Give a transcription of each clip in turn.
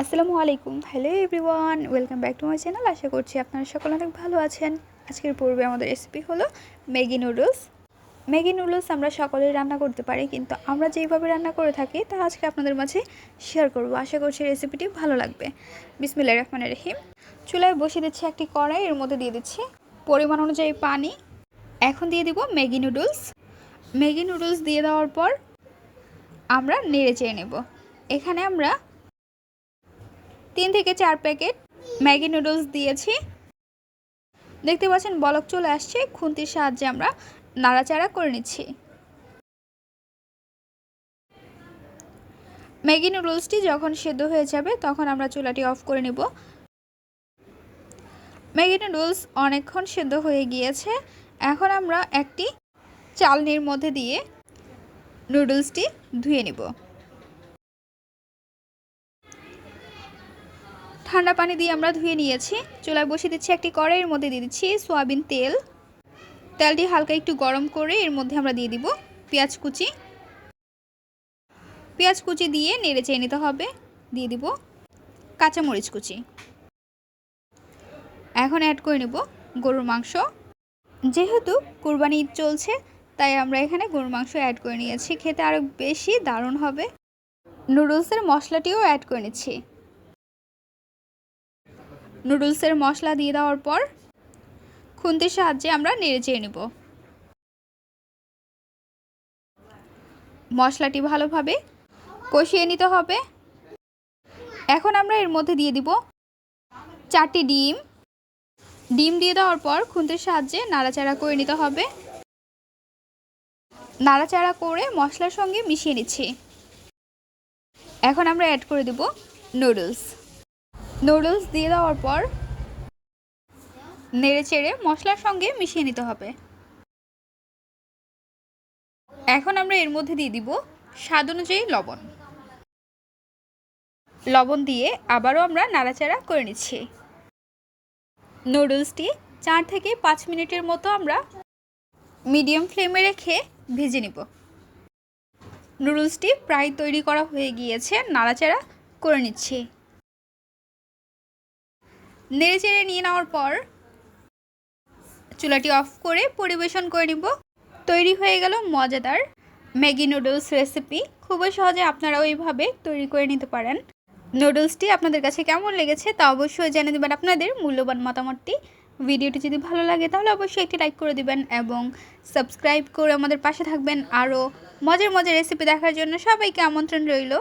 আসসালামু আলাইকুম। Hello everyone welcome back to my channel আশা করছি আপনারা সকলে অনেক ভালো আছেন। আজকের পূর্বে আমাদের রেসিপি হলো ম্যাগি নুডলস। ম্যাগি নুডলস আমরা সকলেই রান্না করতে পারি, কিন্তু আমরা যেইভাবে রান্না করে থাকি, তা আজকে আপনাদের মাঝে শেয়ার করব। আশা করছি রেসিপিটি ভালো লাগবে। বিসমিল্লাহ রহমান রহিম। চুলায় বসিয়ে দিচ্ছি একটি কড়াই, এর মধ্যে দিয়ে দিচ্ছি পরিমাণ অনুযায়ী পানি। এখন দিয়ে দিব ম্যাগি নুডলস। ম্যাগি নুডলস দিয়ে দেওয়ার পর আমরা নেড়ে চেয়ে নেব। এখানে আমরা তিন থেকে চার প্যাকেট ম্যাগি নুডলস দিয়েছি। দেখতে পাচ্ছেন, বলক চলে আসছে। খুন্তির সাহায্যে আমরা নাড়াচাড়া করে নিচ্ছি। ম্যাগি নুডলসটি যখন সেদ্ধ হয়ে যাবে, তখন আমরা চুলাটি অফ করে নেব। ম্যাগি নুডলস অনেকক্ষণ সেদ্ধ হয়ে গিয়েছে। এখন আমরা একটি চালনির মধ্যে দিয়ে নুডলসটি ধুয়ে নেব। ঠান্ডা পানি দিয়ে আমরা ধুয়ে নিয়েছি। চুলায় বসিয়ে দিচ্ছি একটি কড়াইয়ের মধ্যে দিয়ে দিচ্ছি সয়াবিন তেল। তেলটি হালকা একটু গরম করে এর মধ্যে আমরা দিয়ে দিব পেঁয়াজ কুচি। পেঁয়াজ কুচি দিয়ে নেড়ে চেয়ে নিতে হবে। দিয়ে দিব কাঁচামরিচ কুচি। এখন অ্যাড করে নেব গরুর মাংস। যেহেতু কুরবানি ঈদ চলছে, তাই আমরা এখানে গরুর মাংস অ্যাড করে নিয়েছি। খেতে আরও বেশি দারুণ হবে। নুডলসের মশলাটিও অ্যাড করে নিচ্ছি। নুডলসের মশলা দিয়ে দেওয়ার পর খুন্তির সাহায্যে আমরা নেড়ে চেয়ে নেব। মশলাটি ভালোভাবে কষিয়ে নিতে হবে। এখন আমরা এর মধ্যে দিয়ে দিব চারটি ডিম। ডিম দিয়ে দেওয়ার পর খুন্তির সাহায্যে নাড়াচাড়া করে নিতে হবে। নাড়াচাড়া করে মশলার সঙ্গে মিশিয়ে নিচ্ছি। এখন আমরা অ্যাড করে দেব নুডলস। নুডলস দিয়ে দেওয়ার পর নেড়ে চেড়ে মশলার সঙ্গে মিশিয়ে নিতে হবে। এখন আমরা এর মধ্যে দিয়ে দিব স্বাদ অনুযায়ী লবণ। লবণ দিয়ে আবারও আমরা নাড়াচাড়া করে নিচ্ছি। নুডলসটি চার থেকে পাঁচ মিনিটের মতো আমরা মিডিয়াম ফ্লেমে রেখে ভেজে নিব। নুডলসটি প্রায় তৈরি করা হয়ে গিয়েছে, নাড়াচাড়া করে নিচ্ছি। নেড়ে চেড়ে নিয়ে নেওয়ার পর চুলাটি অফ করে পরিবেশন করে নিব। তৈরি হয়ে গেল মজাদার ম্যাগি নুডলস রেসিপি। খুবই সহজে আপনারা ওইভাবে তৈরি করে নিতে পারেন। নুডলসটি আপনাদের কাছে কেমন লেগেছে তা অবশ্যই জেনে দেবেন আপনাদের মূল্যবান মতামতটি। ভিডিওটি যদি ভালো লাগে তাহলে অবশ্যই একটি লাইক করে দিবেন এবং সাবস্ক্রাইব করে আমাদের পাশে থাকবেন। আরও মজার মজার রেসিপি দেখার জন্য সবাইকে আমন্ত্রণ রইল।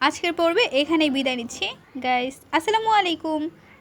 আজকের পর্বে এখানেই বিদায় নিচ্ছি। গাইস, আসসালামু আলাইকুম।